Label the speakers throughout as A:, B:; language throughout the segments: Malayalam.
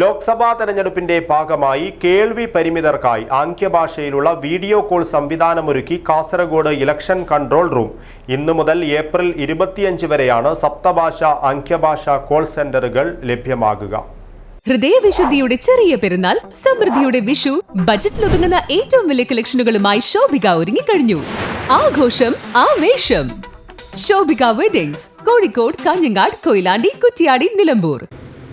A: ലോക്സഭാ തെരഞ്ഞെടുപ്പിന്റെ ഭാഗമായി കേൾവി പരിമിതർക്കായി ആംഗ്യഭാഷയിലുള്ള വീഡിയോ കോൾ സംവിധാനമൊരുക്കി കാസർഗോഡ് ഇലക്ഷൻ കൺട്രോൾ റൂം ഇന്നു മുതൽ ഏപ്രിൽ ഇരുപത്തിയഞ്ച് വരെയാണ് സപ്തഭാഷ ആംഗ്യഭാഷ കോൾ സെന്ററുകൾ ലഭ്യമാകുക
B: ഹൃദയവിശുദ്ധിയുടെ ചെറിയ പെരുന്നാൾ സമൃദ്ധിയുടെ വിഷു ഒതുങ്ങുന്ന ഏറ്റവും വലിയ കളക്ഷനുകളുമായി ശോഭിക ഒരുങ്ങിക്കഴിഞ്ഞു ആഘോഷം ആവേശം ശോഭിക വെഡിങ്സ് കോഴിക്കോട് കാഞ്ഞങ്ങാട് കൊയിലാണ്ടി കുറ്റിയാടി നിലമ്പൂർ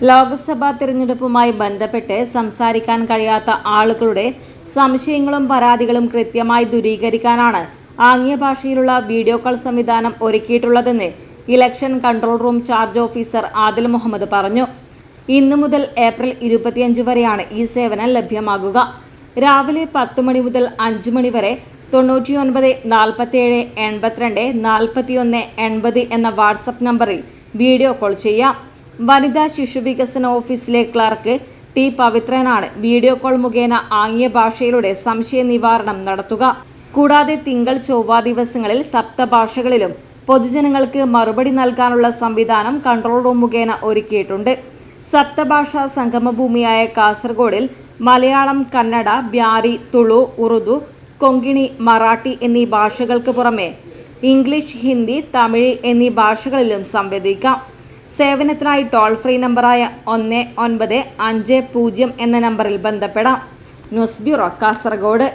C: ലോക്സഭാ തിരഞ്ഞെടുപ്പുമായി ബന്ധപ്പെട്ട് സംസാരിക്കാൻ കഴിയാത്ത ആളുകളുടെ സംശയങ്ങളും പരാതികളും കൃത്യമായി ദൂരീകരിക്കാനാണ് ആംഗ്യ ഭാഷയിലുള്ള വീഡിയോ കോൾ സംവിധാനം ഒരുക്കിയിട്ടുള്ളതെന്ന് election control room charge officer Adil Muhammad പറഞ്ഞു ഇന്നു മുതൽ ഏപ്രിൽ ഇരുപത്തിയഞ്ച് വരെയാണ് ഈ സേവനം ലഭ്യമാകുക രാവിലെ പത്ത് മണി മുതൽ അഞ്ച് മണി വരെ തൊണ്ണൂറ്റിയൊൻപത് നാൽപ്പത്തിയേഴ് എൺപത്തിരണ്ട് നാൽപ്പത്തിയൊന്ന് എൺപത് എന്ന വാട്സപ്പ് നമ്പറിൽ വീഡിയോ കോൾ ചെയ്യാം വനിതാ ശിശുവികസന ഓഫീസിലെ ക്ലർക്ക് ടി പവിത്രനാണ് വീഡിയോ കോൾ മുഖേന ആംഗ്യ ഭാഷയിലൂടെ സംശയ നിവാരണം നടത്തുക കൂടാതെ തിങ്കൾ ചൊവ്വ ദിവസങ്ങളിൽ സപ്തഭാഷകളിലും പൊതുജനങ്ങൾക്ക് മറുപടി നൽകാനുള്ള സംവിധാനം കൺട്രോൾ റൂം മുഖേന ഒരുക്കിയിട്ടുണ്ട് സപ്തഭാഷാ സംഗമഭൂമിയായ കാസർഗോഡിൽ മലയാളം കന്നഡ ബ്യാരി തുളു ഉറുദു കൊങ്കിണി മറാഠി എന്നീ ഭാഷകൾക്ക് പുറമെ ഇംഗ്ലീഷ് ഹിന്ദി തമിഴ് എന്നീ ഭാഷകളിലും സംവദിക്കാം സേവനത്തിനായി ടോൾ ഫ്രീ നമ്പറായ ഒന്ന് ഒൻപത് അഞ്ച് പൂജ്യം എന്ന നമ്പറിൽ ബന്ധപ്പെടാം ന്യൂസ് ബ്യൂറോ കാസർഗോഡ്